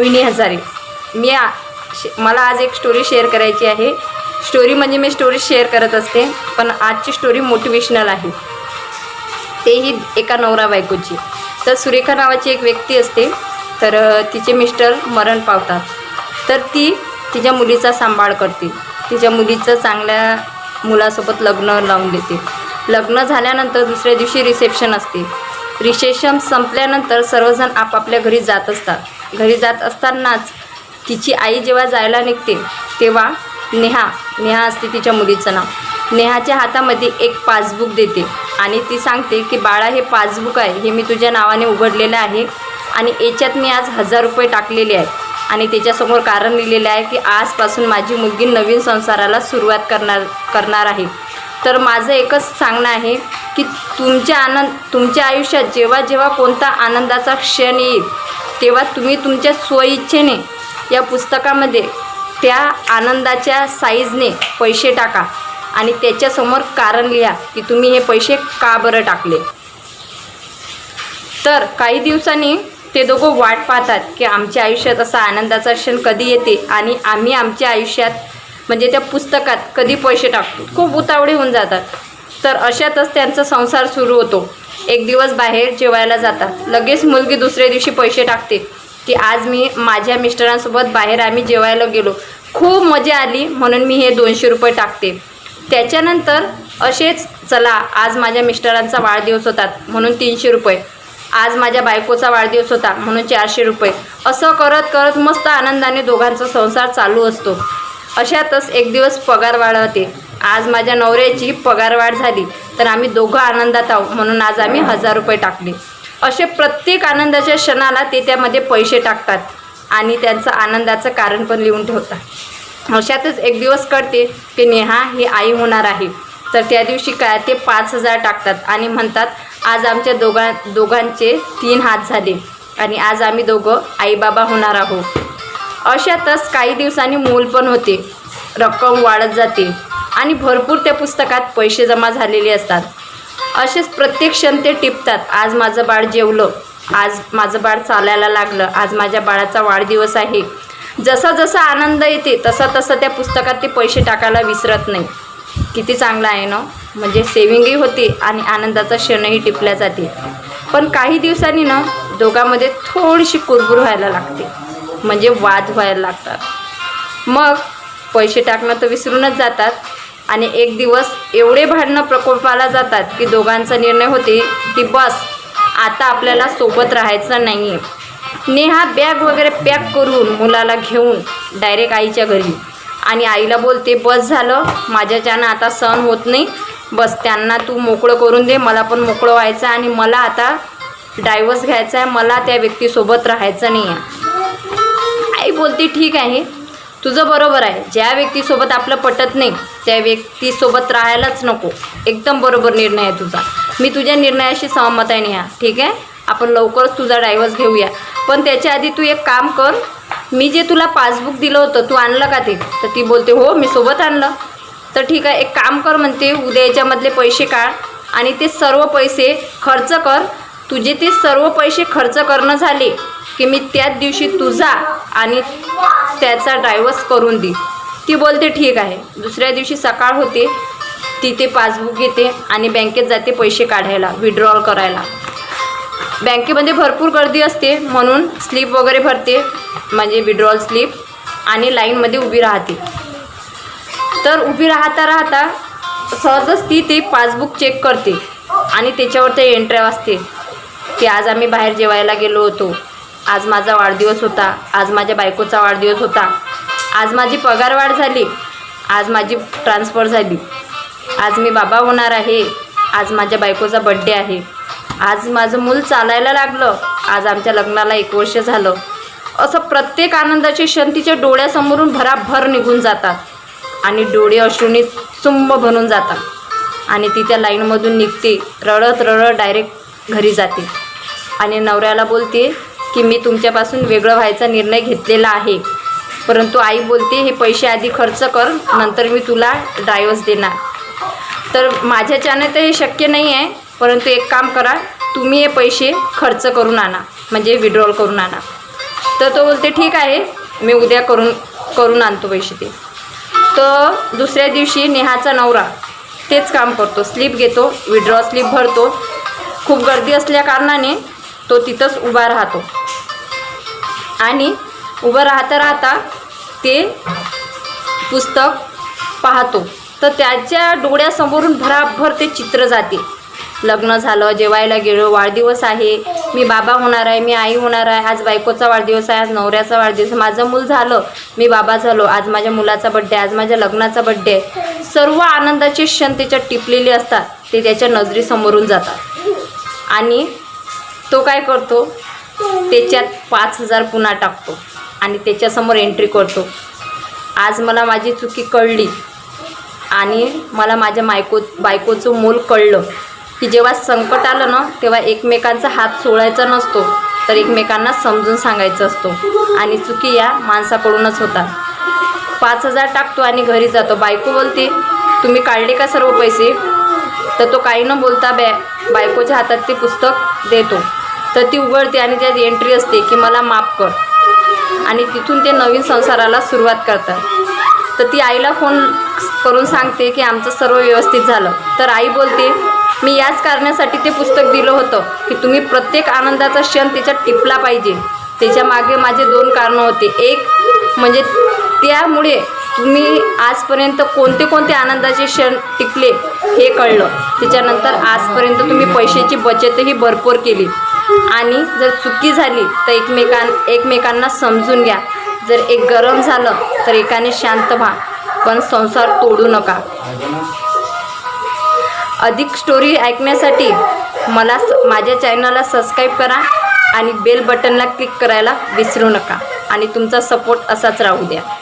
मोहिनी हजारे. मी आ शे- मला आज एक स्टोरी शेअर करायची आहे. स्टोरी म्हणजे मी स्टोरी शेअर करत असते पण आजची स्टोरी मोटिवेशनल आहे. तेही एका नवरा बायकोची. तर सुरेखा नावाची एक व्यक्ती असते तर तिचे मिस्टर मरण पावतात. तर ती तिच्या मुलीचा सांभाळ करते. तिच्या मुलीचं चांगल्या मुलासोबत लग्न लावून देते. लग्न झाल्यानंतर दुसऱ्या दिवशी रिसेप्शन असते. रिसेप्शन संपल्यानंतर सर्वजण आपापल्या घरी जात असतात. घरी जात असतानाच तिची आई जेव्हा जायला निघते तेव्हा नेहा नेहा असते तिच्या मुलीचं नाव. नेहाच्या हातामध्ये एक पासबुक देते आणि ती सांगते की बाळा हे पासबुक आहे हे मी तुझ्या नावाने उघडलेलं आहे आणि याच्यात मी आज हजार रुपये टाकलेले आहेत आणि त्याच्यासमोर कारण लिहिलेलं आहे की आजपासून माझी मुलगी नवीन संसाराला सुरुवात करणार करणार आहे. तर माझं एकच सांगणं आहे की तुमच्या आनंद तुमच्या आयुष्यात जेव्हा जेव्हा कोणता आनंदाचा क्षण येईल तेव्हा तुम्ही तुमच्या स्वइच्छेने या पुस्तकामध्ये त्या आनंदाच्या साईजने पैसे टाका आणि त्याच्यासमोर कारण लिहा की तुम्ही हे पैसे का बरं टाकले. तर काही दिवसांनी ते दोघं वाट पाहतात की आमच्या आयुष्यात असा आनंदाचा क्षण कधी येते आणि आम्ही आमच्या आयुष्यात म्हणजे त्या पुस्तकात कधी पैसे टाकतो. खूप उतावळे होऊन जातात. तर अशातच त्यांचा संसार सुरू होतो. एक दिवस बाहेर जेवायला जातात. लगेच मुलगी दुसऱ्या दिवशी पैसे टाकते. की आज मी माझ्या मिस्टरांसोबत बाहेर आम्ही जेवायला गेलो. खूप मजा आली म्हणून मी हे दोनशे रुपये टाकते. त्याच्यानंतर असेच चला आज माझ्या मिस्टरांचा वाढदिवस होता म्हणून तीनशे रुपये. आज माझ्या बायकोचा वाढदिवस होता म्हणून चारशे रुपये. असं करत करत मस्त आनंदाने दोघांचा संसार चालू असतो. अशातच एक दिवस पगार वाढवते. आज माझ्या नवऱ्याची पगारवाढ झाली. तर आम्ही दोघं आनंदात आहोत. म्हणून आज आम्ही हजार रुपये टाकले. असे प्रत्येक आनंदाच्या क्षणाला ते त्यामध्ये पैसे टाकतात आणि त्यांचं आनंदाचं कारण पण लिहून ठेवतात. अशातच एक दिवस कळते की नेहा ही आई होणार आहे. तर त्या दिवशी काय ते पाच हजार टाकतात आणि म्हणतात आज आमच्या दोघां दोघांचे तीन हात झाले आणि आज आम्ही दोघं आईबाबा होणार आहोत. अशातच काही दिवसांनी मूल पण होते. रक्कम वाढत जाते. आणि भरपूर त्या पुस्तकात पैसे जमा झालेले असतात. असेच प्रत्येक क्षण ते टिपतात. आज माझं बाळ जेवलं. आज माझं बाळ चालायला लागलं. आज माझ्या बाळाचा वाढदिवस आहे. जसा जसा आनंद येते तसा तसा त्या पुस्तकात ते पैसे टाकायला विसरत नाही. किती चांगलं आहे ना? म्हणजे सेविंगही होते आणि आनंदाचा क्षणही टिपल्या जाते. पण काही दिवसांनी ना दोघांमध्ये थोडीशी कुरबुर व्हायला लागते. म्हणजे वाद व्हायला लागतात. मग पैसे टाकणं तर विसरूनच जातात. आणि एक दिवस एवढे भांडणं प्रकोपाला जातात की दोघांचा निर्णय होते की बस आता आपल्याला सोबत राहायचं नाही आहे नेहा बॅग वगैरे पॅक करून मुलाला घेऊन डायरेक्ट आईच्या घरी. आणि आईला बोलते बस झालं माझ्याच्यानं आता सहन होत नाही बस त्यांना तू मोकळं करून दे मला पण मोकळं व्हायचं आहे आणि मला आता डायव्हर्स घ्यायचा आहे मला त्या व्यक्तीसोबत राहायचं नाही आहे आई बोलते ठीक आहे. तुझं बरोबर आहे. ज्या व्यक्तीसोबत आपलं पटत नाही त्या व्यक्तीसोबत राहायलाच नको. एकदम बरोबर निर्णय आहे तुझा. मी तुझ्या निर्णयाशी सहमत आहे नेहा. ठीक आहे? आपण लवकरच तुझा डायव्हर्स घेऊया. पण त्याच्या आधी तू एक काम कर. मी जे तुला पासबुक दिलं होतं तू आणलं का ते? तर ती बोलते हो मी सोबत आणलं. तर ठीक आहे एक काम कर म्हणते उद्या याच्यामधले पैसे काढ आणि ते सर्व पैसे खर्च कर. तुझे ते सर्व पैसे खर्च करणं झाले की मी त्याच दिवशी तुझा आणि त्याचा ड्रायव्हर्स करून दे. ती बोलते ठीक आहे. दुसऱ्या दिवशी सकाळ होते. तिथे पासबुक घेते आणि बँकेत जाते पैसे काढायला विड्रॉल करायला. बँकेमध्ये भरपूर गर्दी असते म्हणून स्लीप वगैरे भरते म्हणजे विड्रॉल स्लीप आणि लाईनमध्ये उभी राहते. तर उभी राहता राहता सहजच ती ते पासबुक चेक करते आणि त्याच्यावर ते एंट्रॅव असते की आज आम्ही बाहेर जेवायला गेलो होतो. आज माझा वाढदिवस होता. आज माझ्या बायकोचा वाढदिवस होता. आज माझी पगारवाढ झाली. आज माझी ट्रान्सफर झाली. आज मी बाबा होणार आहे. आज माझ्या बायकोचा बड्डे आहे. आज माझं मूल चालायला लागलं. आज आमच्या लग्नाला एक वर्ष झालं. असं प्रत्येक आनंदाचे क्षण तिच्या डोळ्यासमोरून भराभर निघून जातात. आणि डोळे अश्रूने चुंब बनून जातात. आणि ती त्या लाईनमधून निघते. रडत रडत डायरेक्ट घरी जाते. आणि नवऱ्याला बोलते की मी तुमच्यापासून वेगळं व्हायचा निर्णय घेतलेला आहे. परंतु आई बोलते हे पैसे आधी खर्च कर नंतर मी तुला ड्रायव्हर्स देणार. तर माझ्याच्याने तर हे शक्य नाही आहे परंतु एक काम करा तुम्ही हे पैसे खर्च करून आणा म्हणजे विड्रॉल करून आणा. तर तो बोलते ठीक आहे मी उद्या करून करून आणतो पैसे ते. तर दुसऱ्या दिवशी नेहाचा नवरा तेच काम करतो स्लीप घेतो विड्रॉ स्लीप भरतो. खूप गर्दी असल्या कारणाने तो तिथंच उभा राहतो. आणि उभं राहता राहता ते पुस्तक पाहतो. तर त्याच्या डोळ्यासमोरून भराभर ते चित्र जाते. लग्न झालं जेवायला गेलो वाढदिवस आहे. मी बाबा होणार आहे मी आई होणार आहे. आज बायकोचा वाढदिवस आहे आज नवऱ्याचा वाढदिवस माझं मूल झालं मी बाबा झालो. आज माझ्या मुलाचा बड्डे आज माझ्या लग्नाचा बड्डे आहे. सर्व आनंदाचे क्षण त्याच्यात टिपलेले असतात. ते त्याच्या नजरेसमोरून जातात. आणि तो काय करतो? त्याच्यात पाच हजार पुन्हा टाकतो आणि त्याच्यासमोर एंट्री करतो. आज मला माझी चुकी कळली आणि मला माझ्या मायको बायकोचं मूल कळलं. की जेव्हा संकट आलं ना तेव्हा एकमेकांचा हात सोडायचा नसतो तर एकमेकांना समजून सांगायचं असतो. आणि चुकी या माणसाकडूनच होतात. पाच हजार टाकतो आणि घरी जातो. बायको बोलते तुम्ही काढले का सर्व पैसे? तर तो काही न बोलता बॅ बायकोच्या हातात ते पुस्तक देतो. तर ती उघडते आणि त्यात एंट्री असते की मला माफ कर. आणि तिथून ते नवीन संसाराला सुरुवात करतात. तर ती आईला फोन करून सांगते की आमचं सर्व व्यवस्थित झालं. तर आई बोलते मी याच कारणासाठी ते पुस्तक दिलं होतं की तुम्ही प्रत्येक आनंदाचा क्षण त्याच्यात टिपला पाहिजे. त्याच्यामागे माझे दोन कारणं होते. एक म्हणजे त्यामुळे तुम्ही आजपर्यंत कोणते कोणते आनंदाचे क्षण टिकले हे कळलं. त्याच्यानंतर आजपर्यंत तुम्ही पैशाची बचतही भरपूर केली. आणि जर चुकी झाली तर एकमेकां एकमेकांना समजून घ्या. जर एक गरम झालं तर एकाने शांत व्हा पण संसार तोडू नका. अधिक स्टोरी ऐकण्यासाठी मला स- माझ्या चॅनलला सबस्क्राईब करा आणि बेल बटनला क्लिक करायला विसरू नका. आणि तुमचा सपोर्ट असाच राहू द्या.